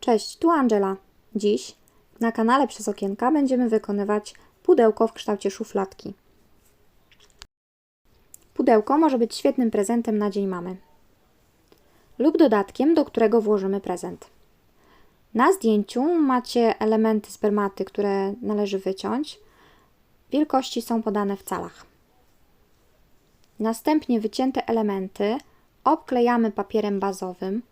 Cześć, tu Angela. Dziś na kanale Przez Okienka będziemy wykonywać pudełko w kształcie szufladki. Pudełko może być świetnym prezentem na Dzień Mamy lub dodatkiem, do którego włożymy prezent. Na zdjęciu macie elementy spermaty, które należy wyciąć. Wielkości są podane w calach. Następnie wycięte elementy obklejamy papierem bazowym,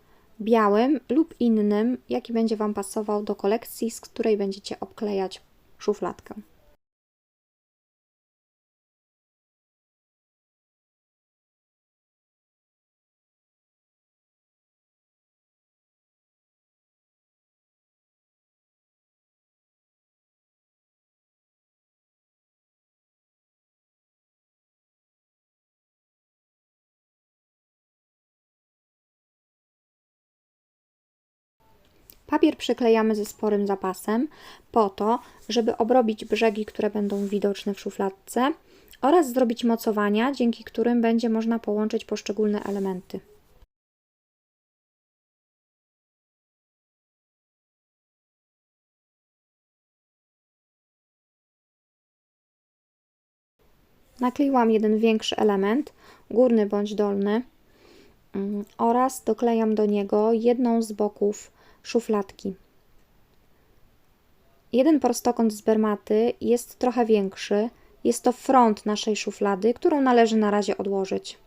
białym lub innym, jaki będzie Wam pasował do kolekcji, z której będziecie obklejać szufladkę. Papier przyklejamy ze sporym zapasem po to, żeby obrobić brzegi, które będą widoczne w szufladce oraz zrobić mocowania, dzięki którym będzie można połączyć poszczególne elementy. Nakleiłam jeden większy element, górny bądź dolny, mm, oraz doklejam do niego jedną z boków szufladki. Jeden prostokąt z bermaty jest trochę większy. Jest to front naszej szuflady, którą należy na razie odłożyć.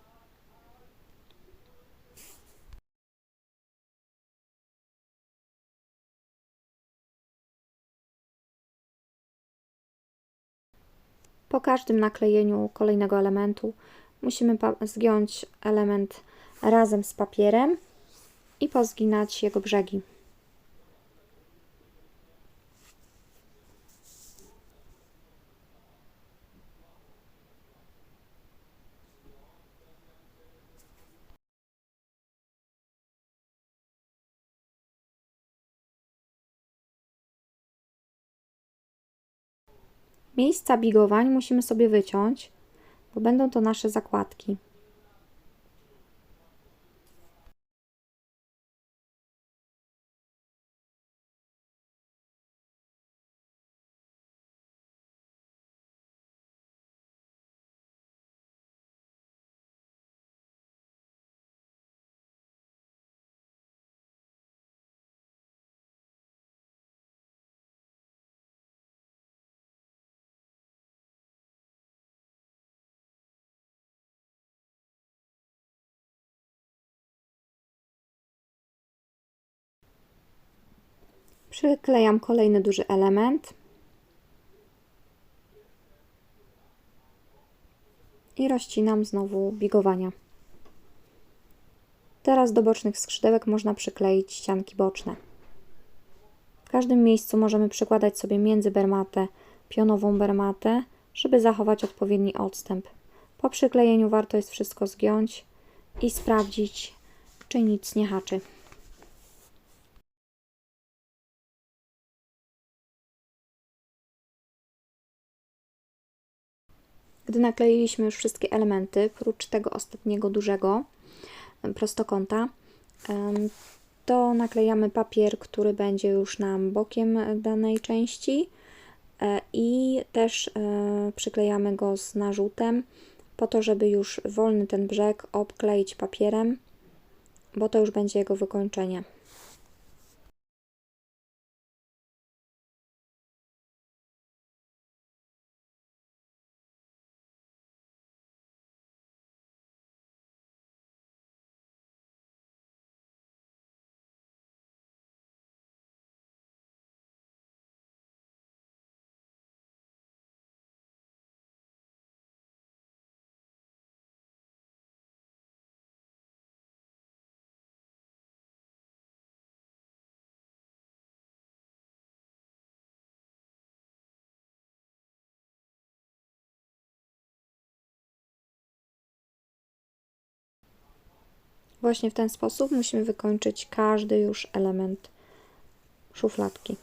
Po każdym naklejeniu kolejnego elementu musimy zgiąć element razem z papierem i pozginać jego brzegi. Miejsca bigowań musimy sobie wyciąć, bo będą to nasze zakładki. Przyklejam kolejny duży element i rozcinam znowu bigowania. Teraz do bocznych skrzydełek można przykleić ścianki boczne. W każdym miejscu możemy przykładać sobie między bermatę pionową bermatę, żeby zachować odpowiedni odstęp. Po przyklejeniu warto jest wszystko zgiąć i sprawdzić, czy nic nie haczy. Gdy nakleiliśmy już wszystkie elementy, prócz tego ostatniego dużego prostokąta, to naklejamy papier, który będzie już nam bokiem danej części e, i też e, przyklejamy go z narzutem po to, żeby już wolny ten brzeg obkleić papierem, bo to już będzie jego wykończenie. Właśnie w ten sposób musimy wykończyć każdy już element szufladki.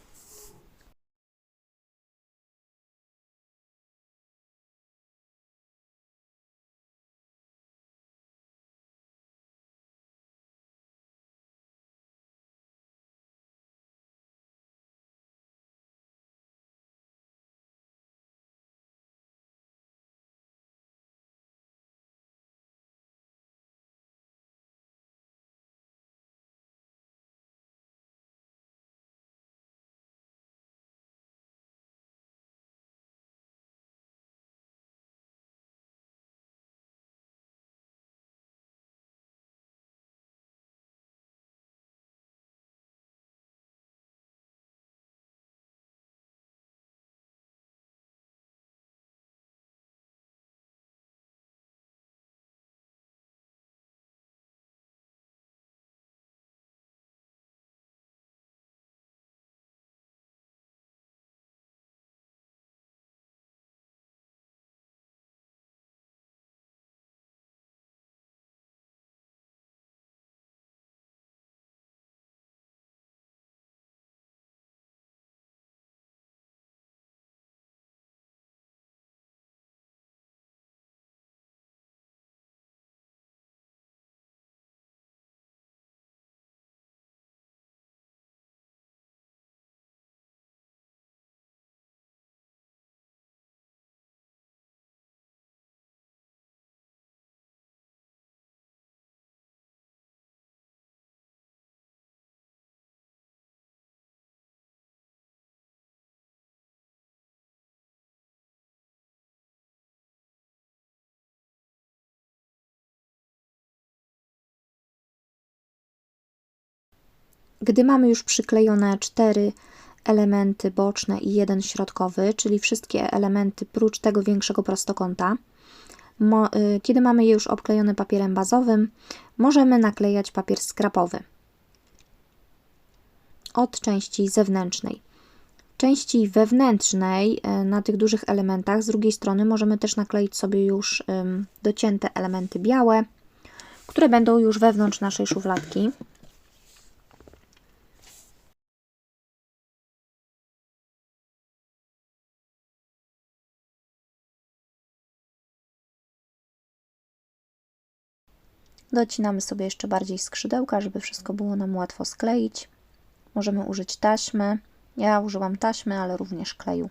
Gdy mamy już przyklejone cztery elementy boczne i jeden środkowy, czyli wszystkie elementy prócz tego większego prostokąta, y, kiedy mamy je już obklejone papierem bazowym, możemy naklejać papier skrapowy od części zewnętrznej. Części wewnętrznej y, na tych dużych elementach z drugiej strony możemy też nakleić sobie już docięte elementy białe, które będą już wewnątrz naszej szufladki. Docinamy sobie jeszcze bardziej skrzydełka, żeby wszystko było nam łatwo skleić. Możemy użyć taśmy. Ja użyłam taśmy, ale również kleju.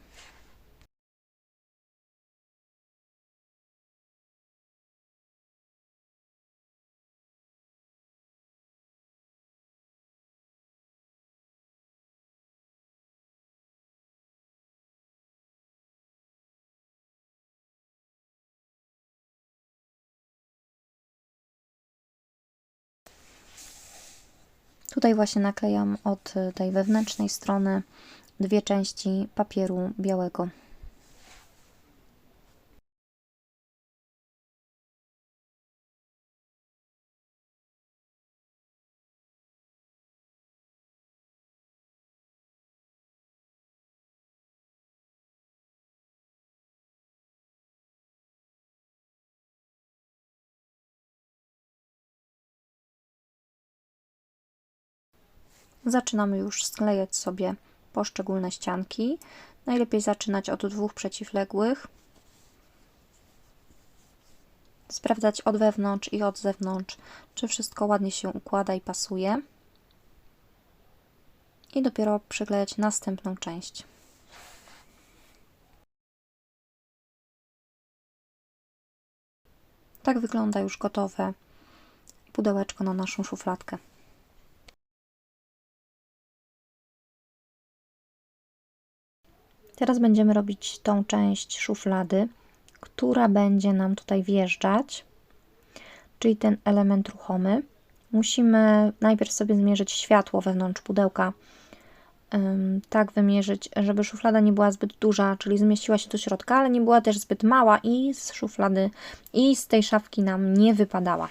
Tutaj właśnie naklejam od tej wewnętrznej strony dwie części papieru białego. Zaczynamy już sklejać sobie poszczególne ścianki. Najlepiej zaczynać od dwóch przeciwległych. Sprawdzać od wewnątrz i od zewnątrz, czy wszystko ładnie się układa i pasuje. I dopiero przyklejać następną część. Tak wygląda już gotowe pudełeczko na naszą szufladkę. Teraz będziemy robić tą część szuflady, która będzie nam tutaj wjeżdżać, czyli ten element ruchomy. Musimy najpierw sobie zmierzyć światło wewnątrz pudełka, tak wymierzyć, żeby szuflada nie była zbyt duża, czyli zmieściła się do środka, ale nie była też zbyt mała i z szuflady i z tej szafki nam nie wypadała.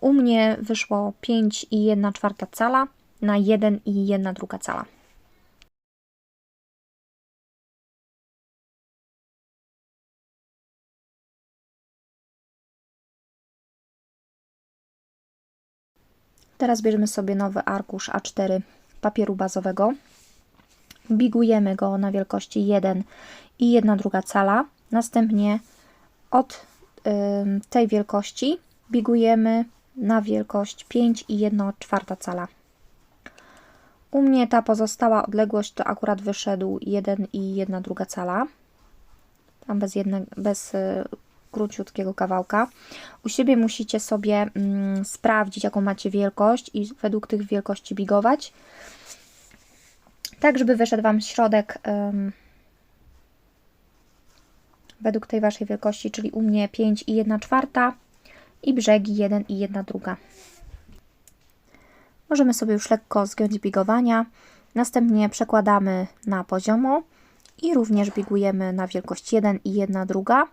U mnie wyszło 5,1 czwarta cala na 1,1 druga cala. Teraz bierzemy sobie nowy arkusz A4 papieru bazowego. Bigujemy go na wielkości 1 i 1 druga cala. Następnie od y, tej wielkości bigujemy na wielkość 5 i 1 czwarta cala. U mnie ta pozostała odległość to akurat wyszedł 1 i 1 druga cala. Tam bez, jedne, bez y, króciutkiego kawałka. U siebie musicie sobie mm, sprawdzić, jaką macie wielkość i według tych wielkości bigować. Tak, żeby wyszedł Wam środek um, według tej Waszej wielkości, czyli u mnie 5 i 1 czwarta i brzegi 1 i 1 druga. Możemy sobie już lekko zgiąć bigowania. Następnie przekładamy na poziomo i również bigujemy na wielkość 1 i 1 druga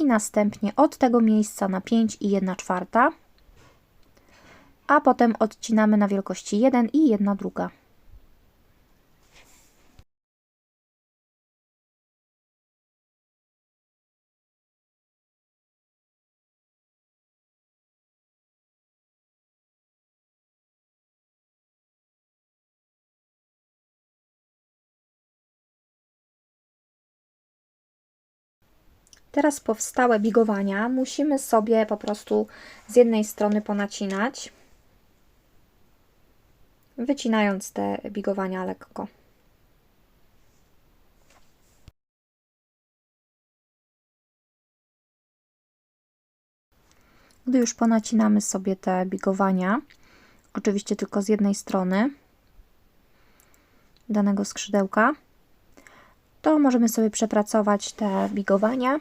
i następnie od tego miejsca na 5 i 1 czwarta, a potem odcinamy na wielkości 1 i 1 druga. Teraz powstałe bigowania musimy sobie po prostu z jednej strony ponacinać, wycinając te bigowania lekko. Gdy już ponacinamy sobie te bigowania, oczywiście tylko z jednej strony danego skrzydełka, to możemy sobie przepracować te bigowania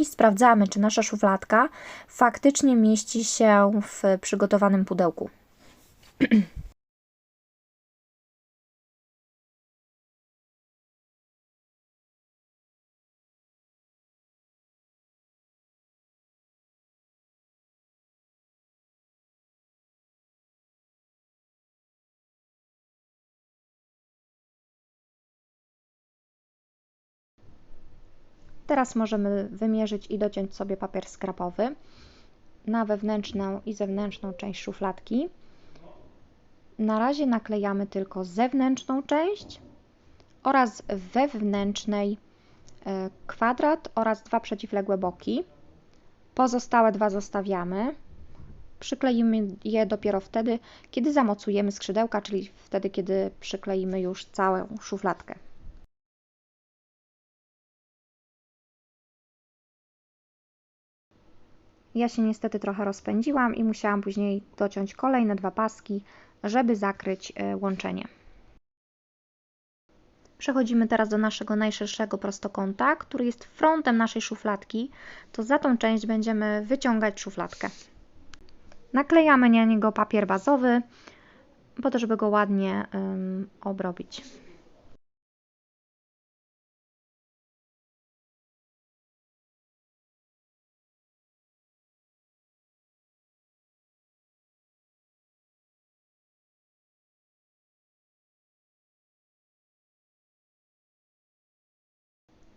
i sprawdzamy, czy nasza szufladka faktycznie mieści się w przygotowanym pudełku. Teraz możemy wymierzyć i dociąć sobie papier skrapowy na wewnętrzną i zewnętrzną część szufladki. Na razie naklejamy tylko zewnętrzną część oraz wewnętrznej e, kwadrat oraz dwa przeciwległe boki. Pozostałe dwa zostawiamy. Przykleimy je dopiero wtedy, kiedy zamocujemy skrzydełka, czyli wtedy, kiedy przykleimy już całą szufladkę. Ja się niestety trochę rozpędziłam i musiałam później dociąć kolejne dwa paski, żeby zakryć e, łączenie. Przechodzimy teraz do naszego najszerszego prostokąta, który jest frontem naszej szufladki. To za tą część będziemy wyciągać szufladkę. Naklejamy na niego papier bazowy, po to, żeby go ładnie um, obrobić.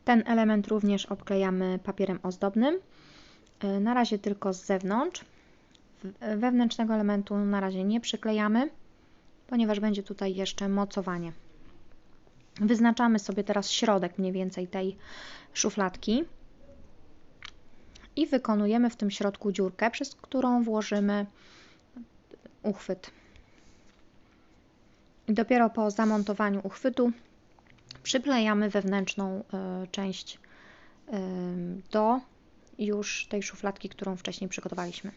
Ten element również obklejamy papierem ozdobnym. E, na razie tylko z zewnątrz. Wewnętrznego elementu na razie nie przyklejamy, ponieważ będzie tutaj jeszcze mocowanie. Wyznaczamy sobie teraz środek mniej więcej tej szufladki i wykonujemy w tym środku dziurkę, przez którą włożymy uchwyt. Dopiero po zamontowaniu uchwytu przyklejamy wewnętrzną e, część e, do już tej szufladki, którą wcześniej przygotowaliśmy.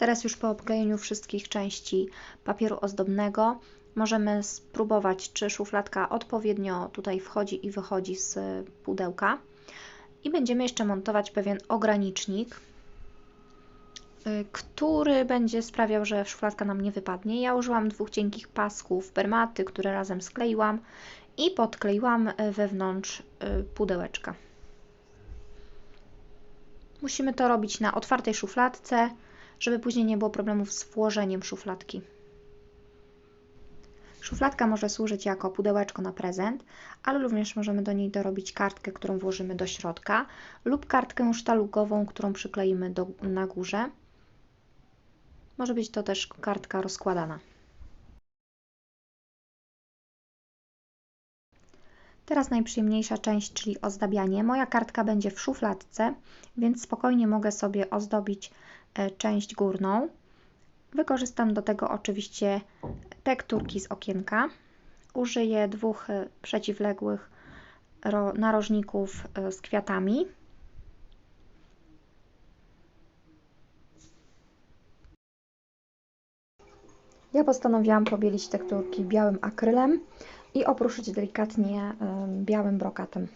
Teraz już po obklejeniu wszystkich części papieru ozdobnego możemy spróbować, czy szufladka odpowiednio tutaj wchodzi i wychodzi z pudełka. I będziemy jeszcze montować pewien ogranicznik, y, który będzie sprawiał, że szufladka nam nie wypadnie. Ja użyłam dwóch cienkich pasków permaty, które razem skleiłam i podkleiłam wewnątrz y, pudełeczka. Musimy to robić na otwartej szufladce, żeby później nie było problemów z włożeniem szufladki. Szufladka może służyć jako pudełeczko na prezent, ale również możemy do niej dorobić kartkę, którą włożymy do środka lub kartkę sztalugową, którą przykleimy do, na górze. Może być to też kartka rozkładana. Teraz najprzyjemniejsza część, czyli ozdabianie. Moja kartka będzie w szufladce, więc spokojnie mogę sobie ozdobić część górną. Wykorzystam do tego oczywiście tekturki z okienka. Użyję dwóch e, przeciwległych narożników e, z kwiatami. Ja postanowiłam pobielić tekturki białym akrylem i opruszyć delikatnie białym brokatem.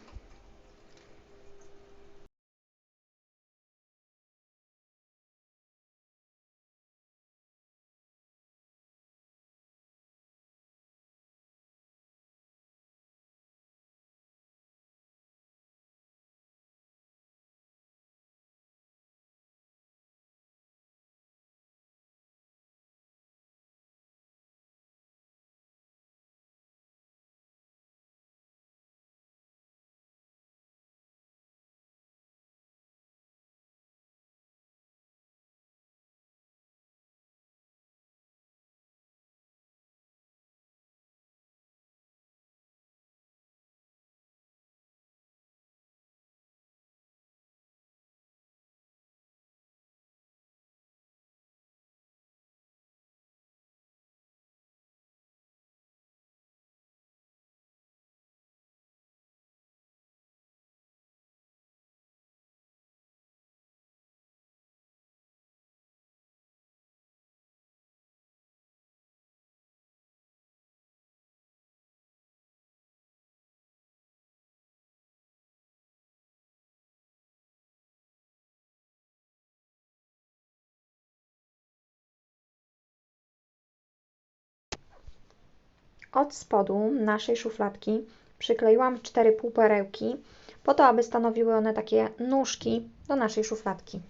Od spodu naszej szufladki przykleiłam cztery półperełki, po to, aby stanowiły one takie nóżki do naszej szufladki.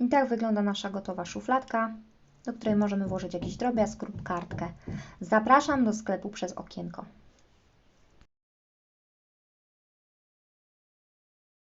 I tak wygląda nasza gotowa szufladka, do której możemy włożyć jakiś drobiazg lub kartkę. Zapraszam do sklepu przez okienko.